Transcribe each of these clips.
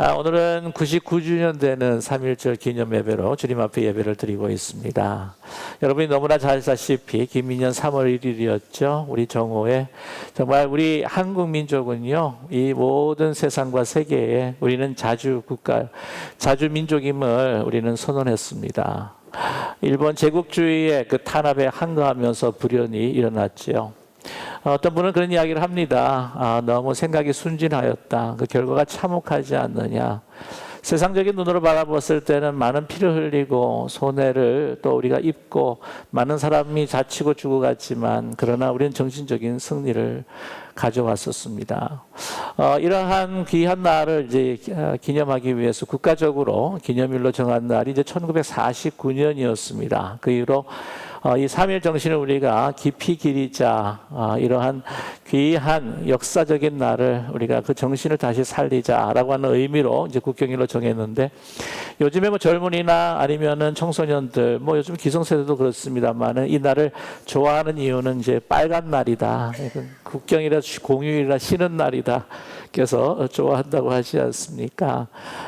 아, 오늘은 99주년 되는 3.1절 기념 예배로 주님 앞에 예배를 드리고 있습니다. 여러분이 너무나 잘 아시다시피 김민년 3월 1일이었죠. 우리 정오에 정말 우리 한국 민족은요. 이 모든 세상과 세계에 우리는 자주 국가, 자주 민족임을 우리는 선언했습니다. 일본 제국주의의 그 탄압에 항거하면서 불연이 일어났지요. 어떤 분은 그런 이야기를 합니다. 아, 너무 생각이 순진하였다. 그 결과가 참혹하지 않느냐. 세상적인 눈으로 바라봤을 때는 많은 피를 흘리고 손해를 또 우리가 입고 많은 사람이 다치고 죽어갔지만 그러나 우리는 정신적인 승리를 가져왔었습니다. 어, 이러한 귀한 날을 이제 어, 기념하기 위해서 국가적으로 기념일로 정한 날이 이제 1949년이었습니다. 그 이후로 어, 이 3일 정신을 우리가 깊이 기리자 어, 이러한 귀한 역사적인 날을 우리가 그 정신을 다시 살리자라고 하는 의미로 이제 국경일로 정했는데 요즘에 뭐 젊은이나 아니면은 청소년들 뭐 요즘 기성세대도 그렇습니다만은 이 날을 좋아하는 이유는 이제 빨간 날이다. 국경이라 공휴일이라 쉬는 날이다 그래서 좋아한다고 하지 않습니까?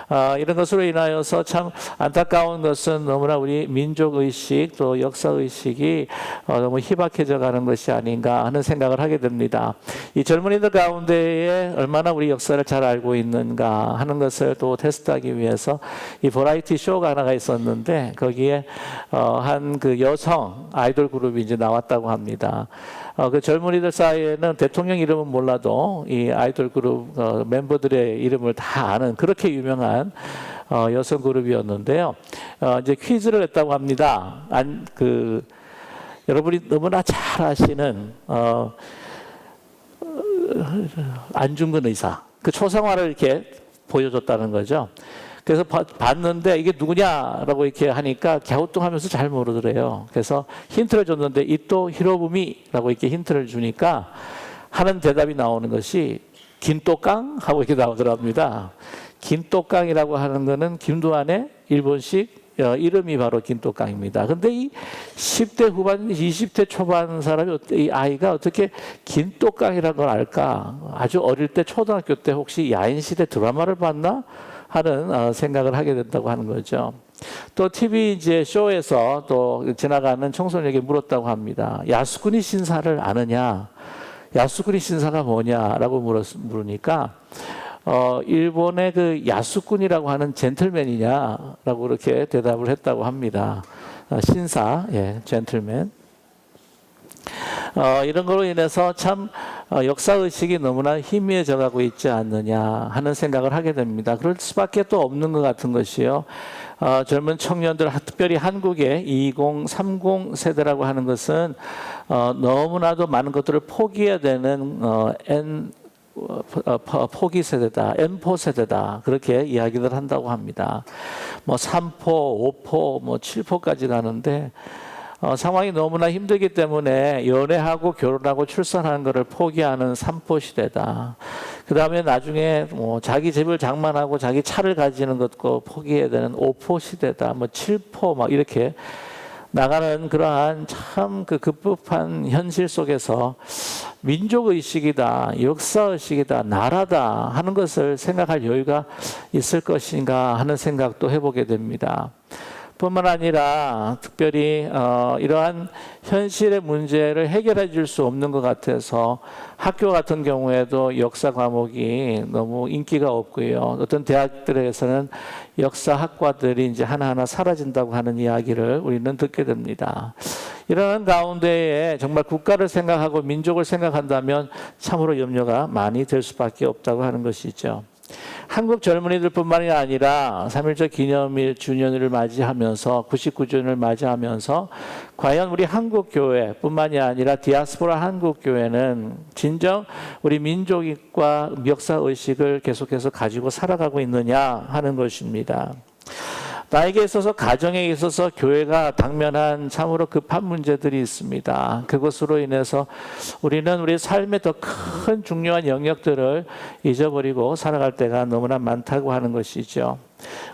아, 이런 것으로 인하여서 참 안타까운 것은 너무나 우리 민족 의식 또 역사 의식이 어, 너무 희박해져 가는 것이 아닌가 하는 생각을 하게 됩니다. 이 젊은이들 가운데에 얼마나 우리 역사를 잘 알고 있는가 하는 것을 또 테스트하기 위해서 이 버라이티 쇼가 하나가 있었는데 거기에 어, 한그 여성 아이돌 그룹이 이제 나왔다고 합니다. 어, 그 젊은이들 사이에는 대통령 이름은 몰라도 이 아이돌 그룹 어, 멤버들의 이름을 다 아는 그렇게 유명한 어, 여성 그룹이었는데요. 어, 이제 퀴즈를 했다고 합니다. 안, 그, 여러분이 너무나 잘 아시는, 어, 안중근 의사. 그 초상화를 이렇게 보여줬다는 거죠. 그래서 봤는데 이게 누구냐라고 이렇게 하니까 갸우뚱하면서 잘 모르더래요. 그래서 힌트를 줬는데 이또 히로부미라고 이렇게 힌트를 주니까 하는 대답이 나오는 것이 긴또깡 하고 이렇게 나오더랍니다. 긴또깡이라고 하는 거는 김도환의 일본식 어, 이름이 바로 긴또깡입니다. 근데 이 10대 후반, 20대 초반 사람이 이 아이가 어떻게 긴또깡이라는 걸 알까? 아주 어릴 때 초등학교 때 혹시 야인시대 드라마를 봤나? 하는 어, 생각을 하게 된다고 하는 거죠. 또 TV 이제 쇼에서 또 지나가는 청소년에게 물었다고 합니다. 야수쿠니 신사를 아느냐? 야수쿠니 신사가 뭐냐라고 물었, 물으니까 어, 일본의 그 야수꾼이라고 하는 젠틀맨이냐라고 그렇게 대답을 했다고 합니다. 어, 신사, 예, 젠틀맨. 어, 이런 걸로 인해서 참 어, 역사 의식이 너무나 희미해져 가고 있지 않느냐 하는 생각을 하게 됩니다. 그럴 수밖에 또 없는 것 같은 것이요. 어, 젊은 청년들, 특별히 한국의 2030 세대라고 하는 것은 어, 너무나도 많은 것들을 포기해야 되는 어, N 어, 포기 세대다, N포 세대다 그렇게 이야기를 한다고 합니다. 뭐 3포, 5포, 뭐 7포까지 가는데 어, 상황이 너무나 힘들기 때문에 연애하고 결혼하고 출산하는 것을 포기하는 삼포 시대다. 그 다음에 나중에 뭐 자기 집을 장만하고 자기 차를 가지는 것도 포기해야 되는 오포 시대다. 뭐 칠포 막 이렇게 나가는 그러한 참 그 급급한 현실 속에서 민족 의식이다, 역사 의식이다, 나라다 하는 것을 생각할 여유가 있을 것인가 하는 생각도 해보게 됩니다. 뿐만 아니라 특별히 어, 이러한 현실의 문제를 해결해 줄 수 없는 것 같아서 학교 같은 경우에도 역사 과목이 너무 인기가 없고요. 어떤 대학들에서는 역사 학과들이 이제 하나하나 사라진다고 하는 이야기를 우리는 듣게 됩니다. 이러한 가운데에 정말 국가를 생각하고 민족을 생각한다면 참으로 염려가 많이 될 수밖에 없다고 하는 것이죠. 한국 젊은이들뿐만이 아니라 3.1절 기념일 주년을 맞이하면서 99주년을 맞이하면서 과연 우리 한국 교회뿐만이 아니라 디아스포라 한국 교회는 진정 우리 민족과 역사 의식을 계속해서 가지고 살아가고 있느냐 하는 것입니다. 나에게 있어서 가정에 있어서 교회가 당면한 참으로 급한 문제들이 있습니다. 그것으로 인해서 우리는 우리 삶의 더 큰 중요한 영역들을 잊어버리고 살아갈 때가 너무나 많다고 하는 것이죠.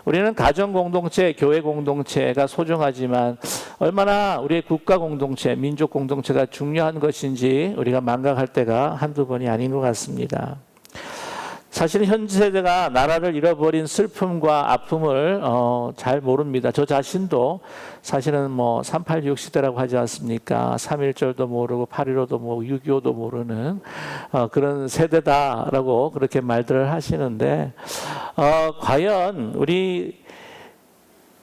우리는 가정 공동체, 교회 공동체가 소중하지만 얼마나 우리의 국가 공동체, 민족 공동체가 중요한 것인지 우리가 망각할 때가 한두 번이 아닌 것 같습니다. 사실 현 세대가 나라를 잃어버린 슬픔과 아픔을 어, 잘 모릅니다. 저 자신도 사실은 뭐 386 시대라고 하지 않습니까? 3.1절도 모르고 8.15도 모르고 6.25도 모르는 어, 그런 세대다라고 그렇게 말들을 하시는데 어, 과연 우리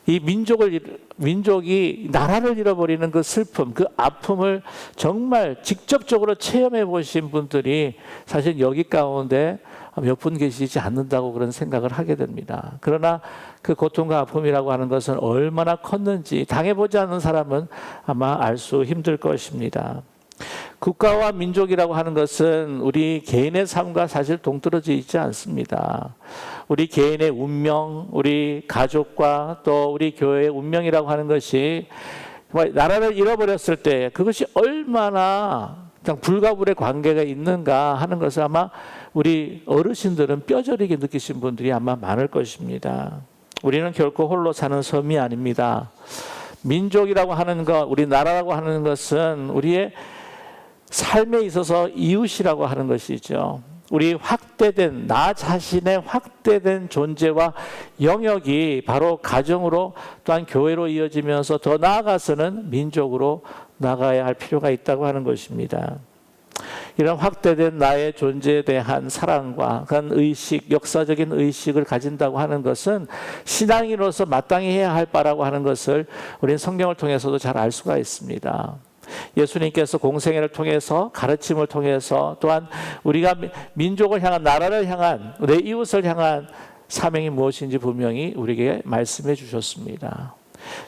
이 민족을 민족이 나라를 잃어버리는 그 슬픔, 그 아픔을 정말 직접적으로 체험해 보신 분들이 사실 여기 가운데 몇 분 계시지 않는다고 그런 생각을 하게 됩니다. 그러나 그 고통과 아픔이라고 하는 것은 얼마나 컸는지 당해보지 않는 사람은 아마 알 수 힘들 것입니다. 국가와 민족이라고 하는 것은 우리 개인의 삶과 사실 동떨어져 있지 않습니다. 우리 개인의 운명, 우리 가족과 또 우리 교회의 운명이라고 하는 것이 나라를 잃어버렸을 때 그것이 얼마나 불가불의 관계가 있는가 하는 것을 아마 우리 어르신들은 뼈저리게 느끼신 분들이 아마 많을 것입니다. 우리는 결코 홀로 사는 섬이 아닙니다. 민족이라고 하는 것, 우리 나라라고 하는 것은 우리의 삶에 있어서 이웃이라고 하는 것이죠. 우리 확대된 나 자신의 확대된 존재와 영역이 바로 가정으로 또한 교회로 이어지면서 더 나아가서는 민족으로 나가야 할 필요가 있다고 하는 것입니다. 이런 확대된 나의 존재에 대한 사랑과 그런 의식, 역사적인 의식을 가진다고 하는 것은 신앙인으로서 마땅히 해야 할 바라고 하는 것을 우리는 성경을 통해서도 잘 알 수가 있습니다. 예수님께서 공생애를 통해서 가르침을 통해서 또한 우리가 민족을 향한 나라를 향한 내 이웃을 향한 사명이 무엇인지 분명히 우리에게 말씀해 주셨습니다.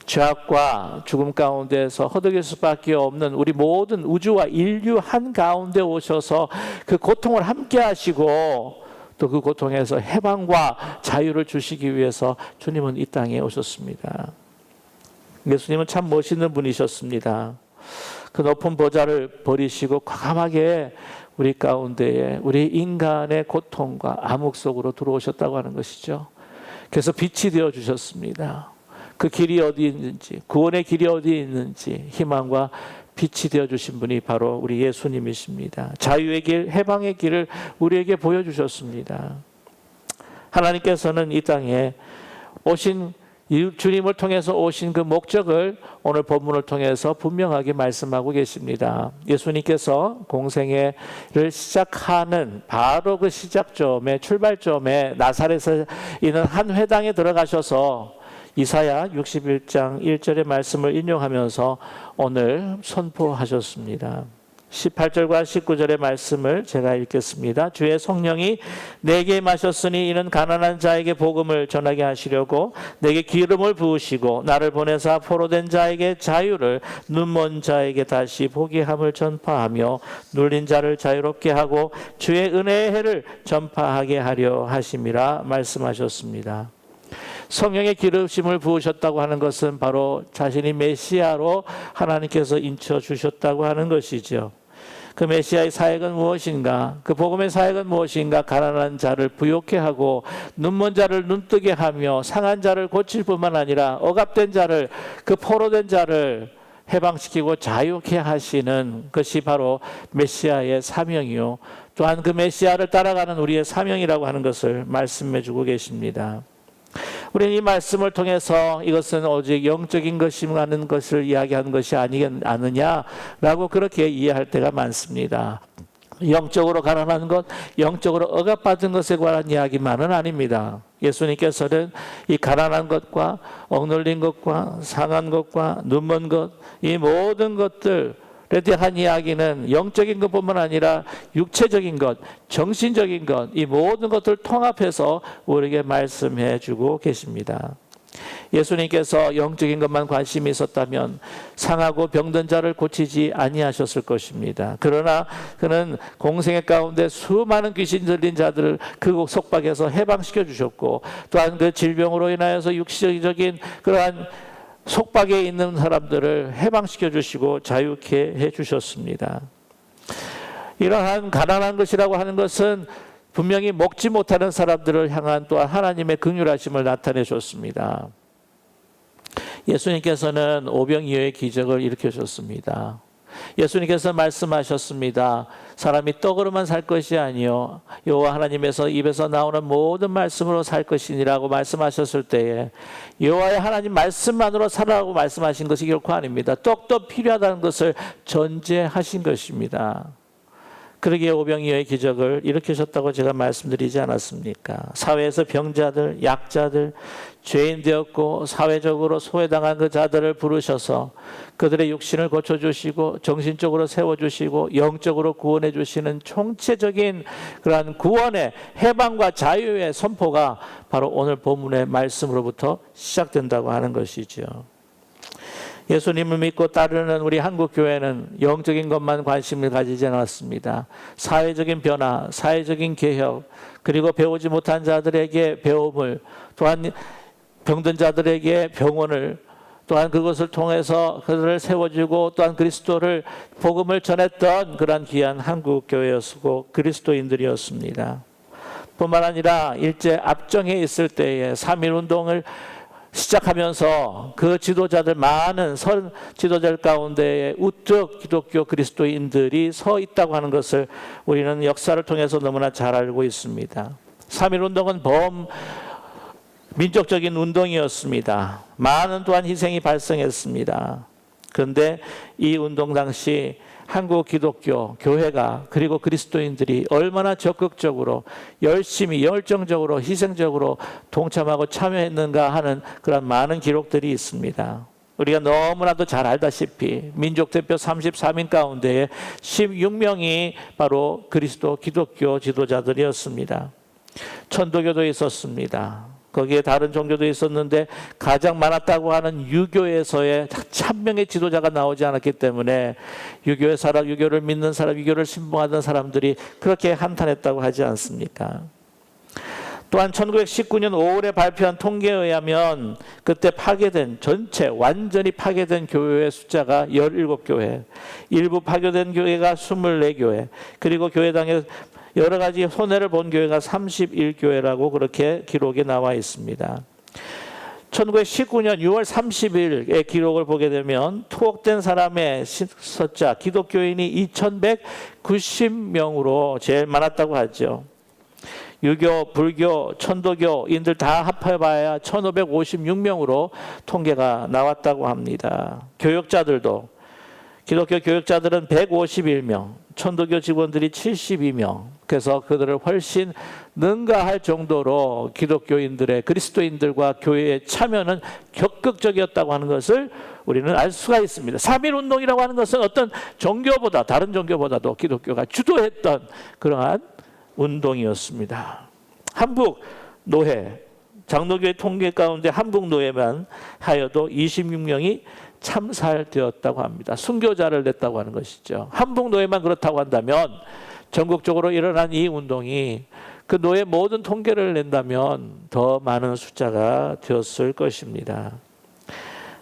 죄악과 죽음 가운데서 허덕일 수밖에 없는 우리 모든 우주와 인류 한 가운데 오셔서 그 고통을 함께 하시고 또 그 고통에서 해방과 자유를 주시기 위해서 주님은 이 땅에 오셨습니다. 예수님은 참 멋있는 분이셨습니다. 그 높은 보좌를 버리시고 과감하게 우리 가운데에 우리 인간의 고통과 암흑 속으로 들어오셨다고 하는 것이죠. 그래서 빛이 되어 주셨습니다. 그 길이 어디 있는지, 구원의 길이 어디 있는지 희망과 빛이 되어 주신 분이 바로 우리 예수님이십니다. 자유의 길, 해방의 길을 우리에게 보여 주셨습니다. 하나님께서는 이 땅에 오신 주님을 통해서 오신 그 목적을 오늘 본문을 통해서 분명하게 말씀하고 계십니다. 예수님께서 공생애를 시작하는 바로 그 시작점에 출발점에 나사렛에 있는 한 회당에 들어가셔서 이사야 61장 1절의 말씀을 인용하면서 오늘 선포하셨습니다. 18절과 19절의 말씀을 제가 읽겠습니다. 주의 성령이 내게 마셨으니 이는 가난한 자에게 복음을 전하게 하시려고 내게 기름을 부으시고 나를 보내사 포로된 자에게 자유를 눈먼 자에게 다시 보기함을 전파하며 눌린 자를 자유롭게 하고 주의 은혜의 해를 전파하게 하려 하심이라 말씀하셨습니다. 성령의 기름심을 부으셨다고 하는 것은 바로 자신이 메시아로 하나님께서 인쳐 주셨다고 하는 것이죠. 그 메시아의 사역은 무엇인가? 그 복음의 사역은 무엇인가? 가난한 자를 부욕해 하고 눈먼 자를 눈뜨게 하며 상한 자를 고칠 뿐만 아니라 억압된 자를 그 포로된 자를 해방시키고 자유케 하시는 것이 바로 메시아의 사명이요. 또한 그 메시아를 따라가는 우리의 사명이라고 하는 것을 말씀해 주고 계십니다. 우리는 이 말씀을 통해서 이것은 오직 영적인 것이라는 것을 이야기하는 것이 아니느냐라고 그렇게 이해할 때가 많습니다. 영적으로 가난한 것, 영적으로 억압받은 것에 관한 이야기만은 아닙니다. 예수님께서는 이 가난한 것과 억눌린 것과 상한 것과 눈먼 것, 이 모든 것들 에 대한 이야기는 영적인 것뿐만 아니라 육체적인 것, 정신적인 것, 이 모든 것들을 통합해서 우리에게 말씀해 주고 계십니다. 예수님께서 영적인 것만 관심이 있었다면 상하고 병든 자를 고치지 아니하셨을 것입니다. 그러나 그는 공생의 가운데 수많은 귀신 들린 자들을 그 속박에서 해방시켜 주셨고 또한 그 질병으로 인하여서 육체적인 그러한 속박에 있는 사람들을 해방시켜 주시고 자유케 해 주셨습니다. 이러한 가난한 것이라고 하는 것은 분명히 먹지 못하는 사람들을 향한 또한 하나님의 긍휼하심을 나타내 줬습니다. 예수님께서는 오병이어의 기적을 일으켜 줬습니다. 예수님께서 말씀하셨습니다. 사람이 떡으로만 살 것이 아니요 여호와 하나님에서 입에서 나오는 모든 말씀으로 살 것이니라고 말씀하셨을 때에 여호와의 하나님 말씀만으로 살아라고 말씀하신 것이 결코 아닙니다. 떡도 필요하다는 것을 전제하신 것입니다. 그러기에 오병이어의 기적을 일으키셨다고 제가 말씀드리지 않았습니까? 사회에서 병자들, 약자들, 죄인 되었고 사회적으로 소외당한 그 자들을 부르셔서 그들의 육신을 고쳐 주시고 정신적으로 세워 주시고 영적으로 구원해 주시는 총체적인 그러한 구원의 해방과 자유의 선포가 바로 오늘 본문의 말씀으로부터 시작된다고 하는 것이죠. 예수님을 믿고 따르는 우리 한국 교회는 영적인 것만 관심을 가지지 않았습니다. 사회적인 변화, 사회적인 개혁, 그리고 배우지 못한 자들에게 배움을 또한 병든 자들에게 병원을 또한 그것을 통해서 그들을 세워주고 또한 그리스도를 복음을 전했던 그러한 귀한 한국 교회였고 그리스도인들이었습니다. 뿐만 아니라 일제 압정에 있을 때에 3.1 운동을 시작하면서 그 지도자들 많은 선 지도자들 가운데에 우뚝 기독교 그리스도인들이 서 있다고 하는 것을 우리는 역사를 통해서 너무나 잘 알고 있습니다. 3.1 운동은 범 민족적인 운동이었습니다. 많은 또한 희생이 발생했습니다. 그런데 이 운동 당시 한국 기독교 교회가 그리고 그리스도인들이 얼마나 적극적으로 열심히 열정적으로 희생적으로 동참하고 참여했는가 하는 그런 많은 기록들이 있습니다. 우리가 너무나도 잘 알다시피 민족 대표 34민 가운데 16명이 바로 그리스도 기독교 지도자들이었습니다. 천도교도 있었습니다. 거기에 다른 종교도 있었는데 가장 많았다고 하는 유교에서의 천 명의 지도자가 나오지 않았기 때문에 유교의 사람, 유교를 믿는 사람, 유교를 신봉하던 사람들이 그렇게 한탄했다고 하지 않습니까? 또한 1919년 5월에 발표한 통계에 의하면 그때 파괴된 전체 완전히 파괴된 교회의 숫자가 17교회, 일부 파괴된 교회가 24교회, 그리고 교회당에 여러 가지 손해를 본 교회가 31교회라고 그렇게 기록에 나와 있습니다. 1919년 6월 30일의 기록을 보게 되면 투옥된 사람의 숫자 기독교인이 2190명으로 제일 많았다고 하죠. 유교, 불교, 천도교인들 다 합해봐야 1556명으로 통계가 나왔다고 합니다. 교육자들도 기독교 교육자들은 151명, 천도교 직원들이 72명. 그래서 그들을 훨씬 능가할 정도로 기독교인들의 그리스도인들과 교회의 참여는 적극적이었다고 하는 것을 우리는 알 수가 있습니다. 3.1 운동이라고 하는 것은 어떤 종교보다 다른 종교보다도 기독교가 주도했던 그러한 운동이었습니다. 한국 노회 장로교의 통계 가운데 한국 노예만 하여도 26명이 참살되었다고 합니다. 순교자를 냈다고 하는 것이죠. 한국 노예만 그렇다고 한다면 전국적으로 일어난 이 운동이 그 노예 모든 통계를 낸다면 더 많은 숫자가 되었을 것입니다.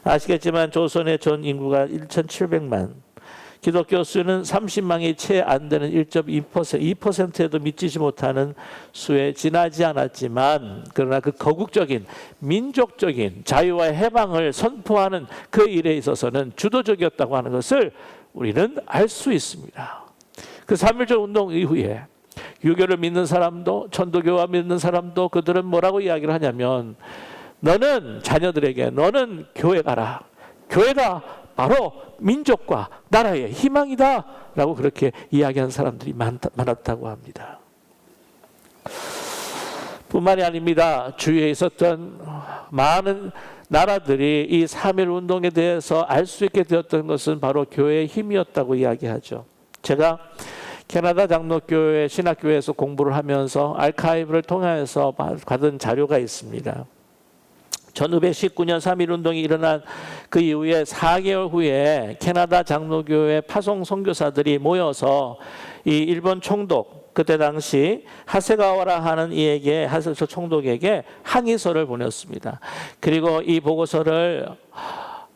아시겠지만 조선의 전 인구가 1,700만, 기독교 수는 30만이 채 안 되는 1.2% 2%에도 미치지 못하는 수에 지나지 않았지만 그러나 그 거국적인 민족적인 자유와 해방을 선포하는 그 일에 있어서는 주도적이었다고 하는 것을 우리는 알 수 있습니다. 그 3.1절 운동 이후에 유교를 믿는 사람도 천도교와 믿는 사람도 그들은 뭐라고 이야기를 하냐면 너는 자녀들에게 너는 교회 가라. 교회가 바로 민족과 나라의 희망이다. 라고 그렇게 이야기한 사람들이 많았다고 합니다. 뿐만이 아닙니다. 주위에 있었던 많은 나라들이 이3.1 운동에 대해서 알 수 있게 되었던 것은 바로 교회의 힘이었다고 이야기하죠. 제가 캐나다 장로교회 신학교회에서 공부를 하면서 알카이브를 통해서 받은 자료가 있습니다. 1919년 3.1 운동이 일어난 그 이후에 4개월 후에 캐나다 장로교회 파송 선교사들이 모여서 이 일본 총독 그때 당시 하세가와라 하는 이에게 하세서 총독에게 항의서를 보냈습니다. 그리고 이 보고서를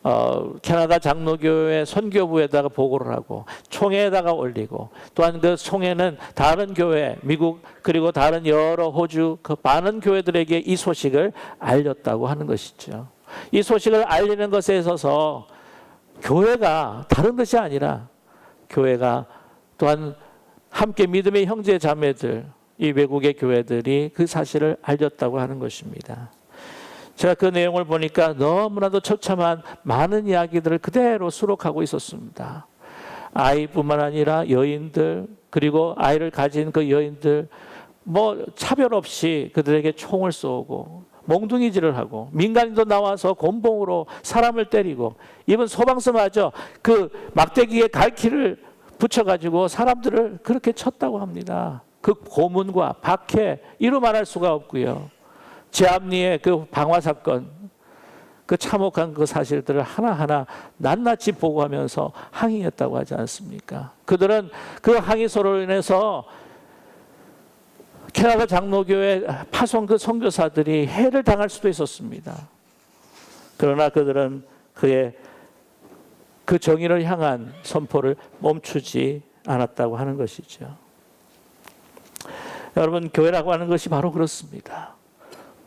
어, 캐나다 장로교회 선교부에다가 보고를 하고 총회에다가 올리고 또한 그 총회는 다른 교회 미국 그리고 다른 여러 호주 그 많은 교회들에게 이 소식을 알렸다고 하는 것이죠. 이 소식을 알리는 것에 있어서 교회가 다른 것이 아니라 교회가 또한 함께 믿음의 형제 자매들 이 외국의 교회들이 그 사실을 알렸다고 하는 것입니다. 제가 그 내용을 보니까 너무나도 처참한 많은 이야기들을 그대로 수록하고 있었습니다. 아이뿐만 아니라 여인들 그리고 아이를 가진 그 여인들 뭐 차별 없이 그들에게 총을 쏘고 몽둥이질을 하고 민간인도 나와서 곤봉으로 사람을 때리고 이번 소방서마저 그 막대기에 갈퀴를 붙여가지고 사람들을 그렇게 쳤다고 합니다. 그 고문과 박해 이루 말할 수가 없고요. 제암리의 그 방화 사건 그 참혹한 그 사실들을 하나하나 낱낱이 보고하면서 항의했다고 하지 않습니까? 그들은 그 항의소로 인해서 캐나다 장로교회 파송 그 선교사들이 해를 당할 수도 있었습니다. 그러나 그들은 그의 그 정의를 향한 선포를 멈추지 않았다고 하는 것이죠. 여러분 교회라고 하는 것이 바로 그렇습니다.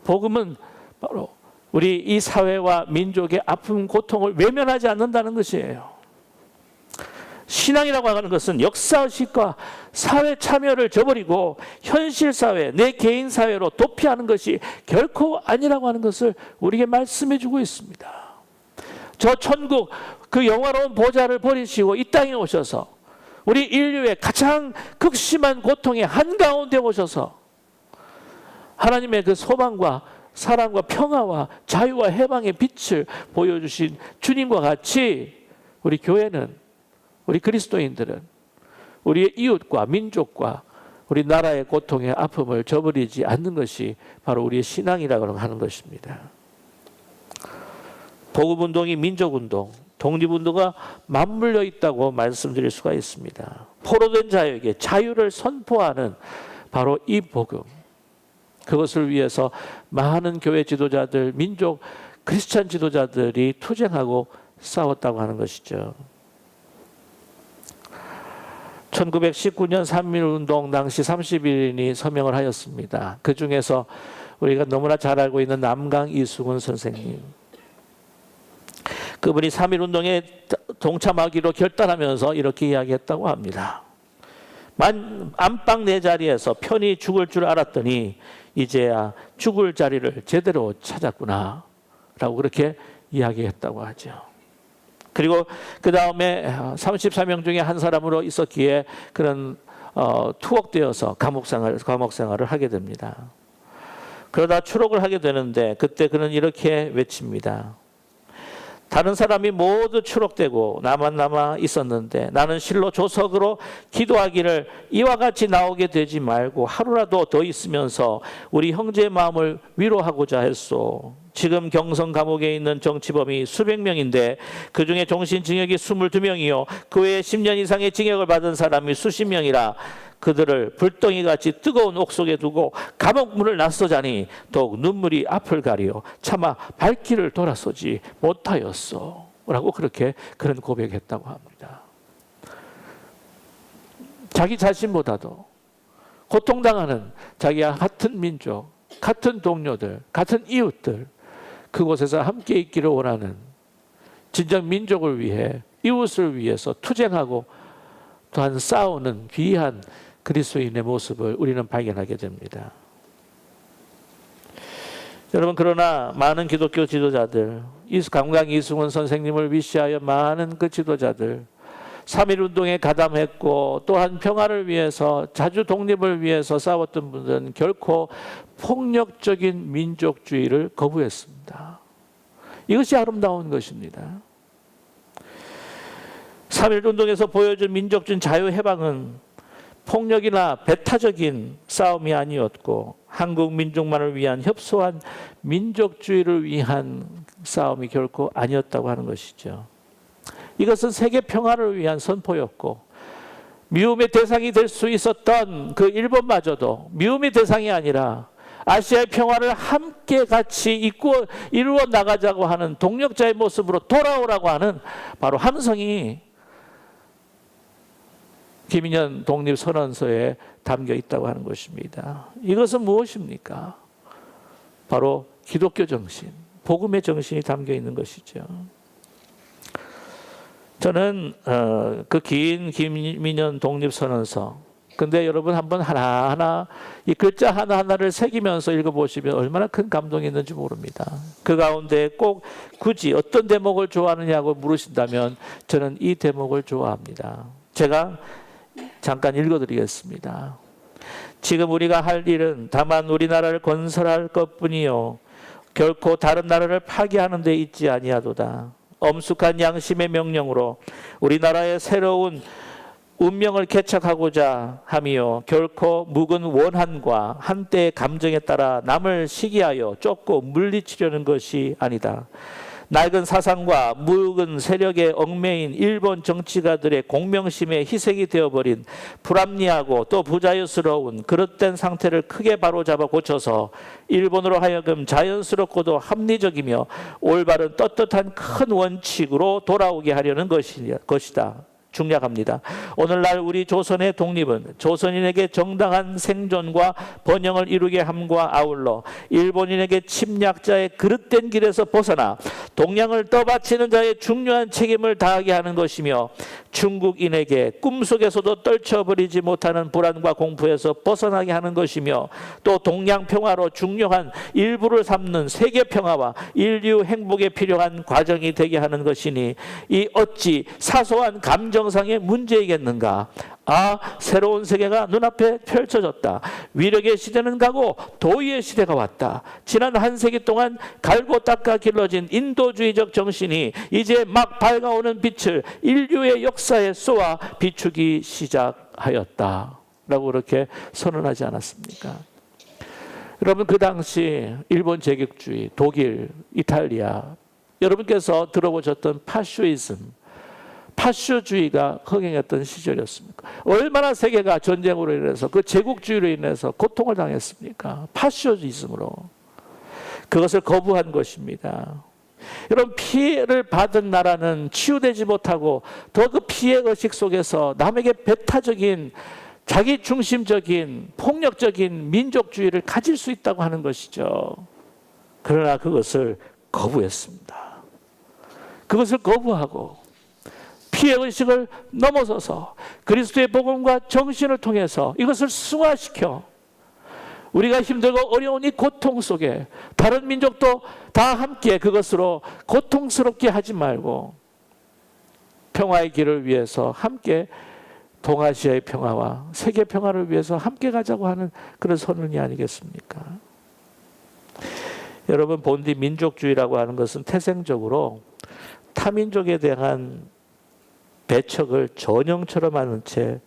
복음은 바로 우리 이 사회와 민족의 아픔 고통을 외면하지 않는다는 것이에요. 신앙이라고 하는 것은 역사의식과 사회 참여를 저버리고 현실 사회, 내 개인 사회로 도피하는 것이 결코 아니라고 하는 것을 우리에게 말씀해 주고 있습니다. 저 천국 그 영화로운 보좌를 버리시고 이 땅에 오셔서 우리 인류의 가장 극심한 고통의 한가운데 오셔서 하나님의 그 소망과 사랑과 평화와 자유와 해방의 빛을 보여주신 주님과 같이 우리 교회는 우리 그리스도인들은 우리의 이웃과 민족과 우리 나라의 고통의 아픔을 저버리지 않는 것이 바로 우리의 신앙이라고 하는 것입니다. 복음운동이 민족 운동, 독립 운동과 맞물려 있다고 말씀드릴 수가 있습니다. 포로된 자에게 자유를 선포하는 바로 이 복음. 그것을 위해서 많은 교회 지도자들, 민족 크리스찬 지도자들이 투쟁하고 싸웠다고 하는 것이죠. 1919년 3.1운동 당시 30일인이 서명을 하였습니다. 그 중에서 우리가 너무나 잘 알고 있는 남강 이수근 선생님. 그분이 3.1운동에 동참하기로 결단하면서 이렇게 이야기했다고 합니다. 만, 안방 내 자리에서 편히 죽을 줄 알았더니 이제야 죽을 자리를 제대로 찾았구나. 라고 그렇게 이야기했다고 하죠. 그리고 그 다음에 34명 중에 한 사람으로 있었기에 그런 어, 투옥되어서 감옥 생활, 감옥 생활을 하게 됩니다. 그러다 추록을 하게 되는데 그때 그는 이렇게 외칩니다. 다른 사람이 모두 추록되고 나만 남아 있었는데 나는 실로 조석으로 기도하기를 이와 같이 나오게 되지 말고 하루라도 더 있으면서 우리 형제의 마음을 위로하고자 했소. 지금 경성 감옥에 있는 정치범이 수백 명인데 그 중에 종신징역이 22명이요. 그 외에 10년 이상의 징역을 받은 사람이 수십 명이라 그들을 불덩이 같이 뜨거운 옥 속에 두고 감옥 문을 나서자니 더욱 눈물이 앞을 가리어 차마 발길을 돌아서지 못하였어. 라고 그렇게 그런 고백했다고 합니다. 자기 자신보다도 고통당하는 자기와 같은 민족, 같은 동료들, 같은 이웃들, 그곳에서 함께 있기를 원하는 진정 민족을 위해 이웃을 위해서 투쟁하고 또한 싸우는 귀한 그리스도인의 모습을 우리는 발견하게 됩니다. 여러분 그러나 많은 기독교 지도자들, 강강 이승훈 선생님을 위시하여 많은 그 지도자들 3.1 운동에 가담했고 또한 평화를 위해서 자주 독립을 위해서 싸웠던 분들은 결코 폭력적인 민족주의를 거부했습니다. 이것이 아름다운 것입니다. 3.1 운동에서 보여준 민족주의 자유해방은 폭력이나 배타적인 싸움이 아니었고 한국 민족만을 위한 협소한 민족주의를 위한 싸움이 결코 아니었다고 하는 것이죠. 이것은 세계 평화를 위한 선포였고 미움의 대상이 될 수 있었던 그 일본마저도 미움의 대상이 아니라 아시아의 평화를 함께 같이 이루어 나가자고 하는 동력자의 모습으로 돌아오라고 하는 바로 함성이 김인현 독립선언서에 담겨 있다고 하는 것입니다. 이것은 무엇입니까? 바로 기독교 정신, 복음의 정신이 담겨 있는 것이죠. 저는 어, 그긴 김민현 독립선언서 근데 여러분 한번 하나하나 이 글자 하나하나를 새기면서 읽어보시면 얼마나 큰 감동이 있는지 모릅니다. 그 가운데 꼭 굳이 어떤 대목을 좋아하느냐고 물으신다면 저는 이 대목을 좋아합니다. 제가 잠깐 읽어드리겠습니다. 지금 우리가 할 일은 다만 우리나라를 건설할 것뿐이요 결코 다른 나라를 파괴하는 데 있지 아니하도다. 엄숙한 양심의 명령으로 우리나라의 새로운 운명을 개척하고자 함이요 결코 묵은 원한과 한때의 감정에 따라 남을 시기하여 쫓고 물리치려는 것이 아니다. 낡은 사상과 묵은 세력의 얽매인 일본 정치가들의 공명심에 희생이 되어버린 불합리하고 또 부자유스러운 그릇된 상태를 크게 바로잡아 고쳐서 일본으로 하여금 자연스럽고도 합리적이며 올바른 떳떳한 큰 원칙으로 돌아오게 하려는 것이- 것이다. 중략합니다. 오늘날 우리 조선의 독립은 조선인에게 정당한 생존과 번영을 이루게 함과 아울러 일본인에게 침략자의 그릇된 길에서 벗어나 동양을 떠받치는 자의 중요한 책임을 다하게 하는 것이며 중국인에게 꿈속에서도 떨쳐버리지 못하는 불안과 공포에서 벗어나게 하는 것이며 또 동양 평화로 중요한 일부를 삼는 세계 평화와 인류 행복에 필요한 과정이 되게 하는 것이니 이 어찌 사소한 감정 상의 문제이겠는가? 아, 새로운 세계가 눈앞에 펼쳐졌다. 위력의 시대는 가고 도의의 시대가 왔다. 지난 한 세기 동안 갈고 닦아 길러진 인도주의적 정신이 이제 막 밝아오는 빛을 인류의 역사에 쏘아 비추기 시작하였다. 라고 그렇게 선언하지 않았습니까? 여러분 그 당시 일본 제국주의, 독일, 이탈리아 여러분께서 들어보셨던 파쇼이즘 파쇼주의가 흥행했던 시절이었습니까? 얼마나 세계가 전쟁으로 인해서 그 제국주의로 인해서 고통을 당했습니까? 파쇼이즘으로 그것을 거부한 것입니다. 여러분 피해를 받은 나라는 치유되지 못하고 더 그 피해 의식 속에서 남에게 배타적인 자기 중심적인 폭력적인 민족주의를 가질 수 있다고 하는 것이죠. 그러나 그것을 거부했습니다. 그것을 거부하고 피해 의식을 넘어서서 그리스도의 복음과 정신을 통해서 이것을 승화시켜 우리가 힘들고 어려운 이 고통 속에 다른 민족도 다 함께 그것으로 고통스럽게 하지 말고 평화의 길을 위해서 함께 동아시아의 평화와 세계 평화를 위해서 함께 가자고 하는 그런 선언이 아니겠습니까? 여러분 본디 민족주의라고 하는 것은 태생적으로 타민족에 대한 배척을 전형처럼 하는 채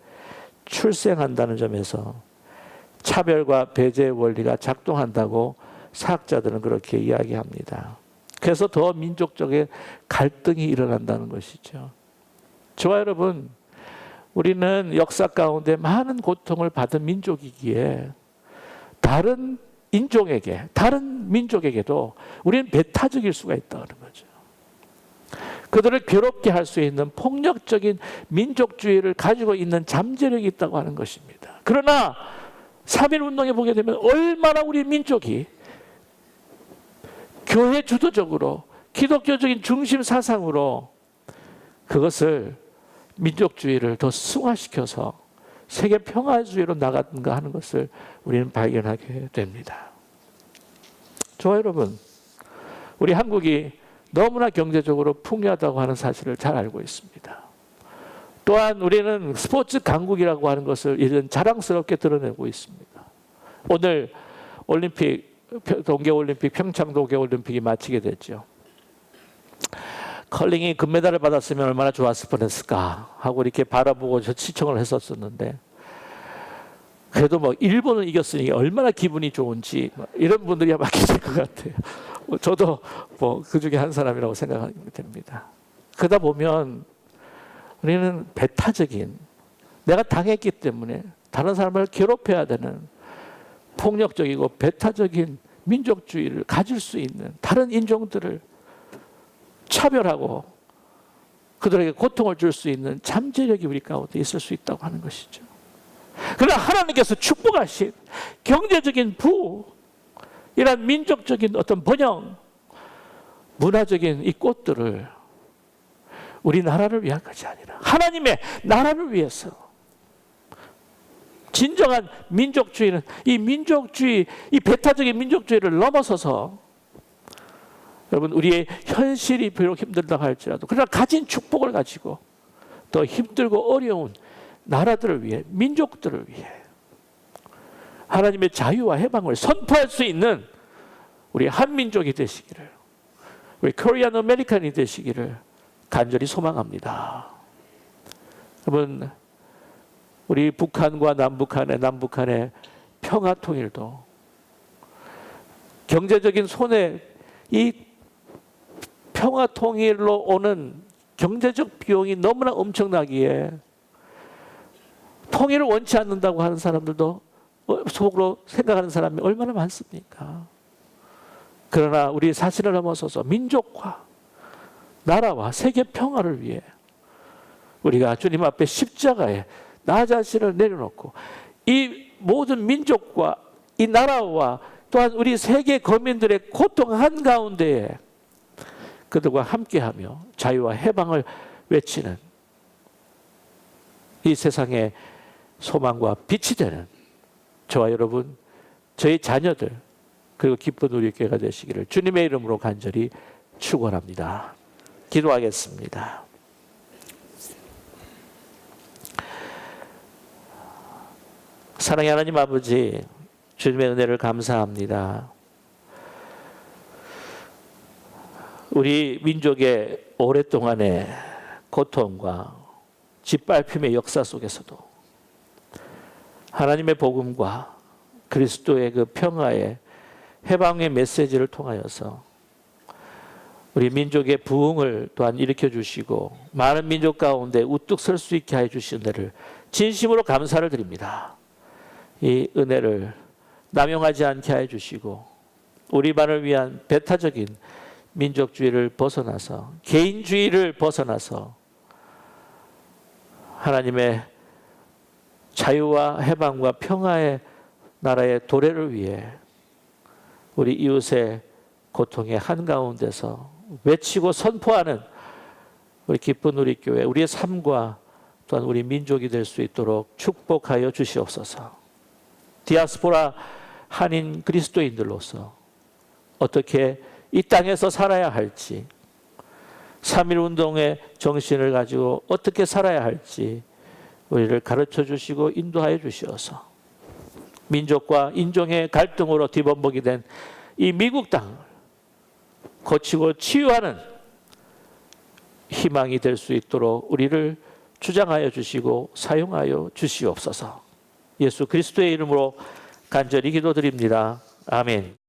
출생한다는 점에서 차별과 배제의 원리가 작동한다고 사학자들은 그렇게 이야기합니다. 그래서 더 민족적인 갈등이 일어난다는 것이죠. 저와 여러분, 우리는 역사 가운데 많은 고통을 받은 민족이기에 다른 인종에게, 다른 민족에게도 우리는 배타적일 수가 있다는 거죠. 그들을 괴롭게 할 수 있는 폭력적인 민족주의를 가지고 있는 잠재력이 있다고 하는 것입니다. 그러나 3.1 운동에 보게 되면 얼마나 우리 민족이 교회 주도적으로 기독교적인 중심 사상으로 그것을 민족주의를 더 승화시켜서 세계 평화주의로 나갔는가 하는 것을 우리는 발견하게 됩니다. 저와 여러분, 우리 한국이 너무나 경제적으로 풍요하다고 하는 사실을 잘 알고 있습니다. 또한 우리는 스포츠 강국이라고 하는 것을 이런 자랑스럽게 드러내고 있습니다. 오늘 올림픽 동계올림픽 평창 동계올림픽이 마치게 됐죠. 컬링이 금메달을 받았으면 얼마나 좋았을 뻔했을까 하고 이렇게 바라보고 저 시청을 했었었는데 그래도 뭐 일본은 이겼으니 얼마나 기분이 좋은지 뭐 이런 분들이 아마 계실 것 같아요. 뭐 저도 뭐 그 중에 한 사람이라고 생각하게 됩니다. 그러다 보면 우리는 배타적인 내가 당했기 때문에 다른 사람을 괴롭혀야 되는 폭력적이고 배타적인 민족주의를 가질 수 있는 다른 인종들을 차별하고 그들에게 고통을 줄 수 있는 잠재력이 우리 가운데 있을 수 있다고 하는 것이죠. 그러나 하나님께서 축복하신 경제적인 부, 이런 민족적인 어떤 번영, 문화적인 이 꽃들을 우리 나라를 위한 것이 아니라 하나님의 나라를 위해서 진정한 민족주의는 이 민족주의, 이 배타적인 민족주의를 넘어서서 여러분 우리의 현실이 비록 힘들다고 할지라도 그러나 가진 축복을 가지고 더 힘들고 어려운 나라들을 위해 민족들을 위해 하나님의 자유와 해방을 선포할 수 있는 우리 한민족이 되시기를 우리 코리안 아메리칸이 되시기를 간절히 소망합니다. 여러분 우리 북한과 남북한의 남북한의 평화 통일도 경제적인 손해 이 평화 통일로 오는 경제적 비용이 너무나 엄청나기에 통일을 원치 않는다고 하는 사람들도 어, 속으로 생각하는 사람이 얼마나 많습니까? 그러나 우리 사실을 넘어서서 민족과 나라와 세계 평화를 위해 우리가 주님 앞에 십자가에 나 자신을 내려놓고 이 모든 민족과 이 나라와 또한 우리 세계 거민들의 고통 한가운데에 그들과 함께하며 자유와 해방을 외치는 이 세상의 소망과 빛이 되는 저와 여러분, 저희 자녀들 그리고 기쁜 우리 교회가 되시기를 주님의 이름으로 간절히 축원합니다. 기도하겠습니다. 사랑의 하나님 아버지, 주님의 은혜를 감사합니다. 우리 민족의 오랫동안의 고통과 짓밟힘의 역사 속에서도 하나님의 복음과 그리스도의 그 평화의 해방의 메시지를 통하여서 우리 민족의 부흥을 또한 일으켜 주시고 많은 민족 가운데 우뚝 설 수 있게 해 주신 은혜를 진심으로 감사를 드립니다. 이 은혜를 남용하지 않게 해 주시고 우리만을 위한 배타적인 민족주의를 벗어나서 개인주의를 벗어나서 하나님의 자유와 해방과 평화의 나라의 도래를 위해 우리 이웃의 고통의 한가운데서 외치고 선포하는 우리 기쁜 우리 교회, 우리의 삶과 또한 우리 민족이 될 수 있도록 축복하여 주시옵소서. 디아스포라 한인 그리스도인들로서 어떻게 이 땅에서 살아야 할지, 3.1 운동의 정신을 가지고 어떻게 살아야 할지 우리를 가르쳐 주시고 인도하여 주시어서 민족과 인종의 갈등으로 뒤범벅이 된 이 미국 땅을 고치고 치유하는 희망이 될 수 있도록 우리를 주장하여 주시고 사용하여 주시옵소서. 예수 그리스도의 이름으로 간절히 기도드립니다. 아멘.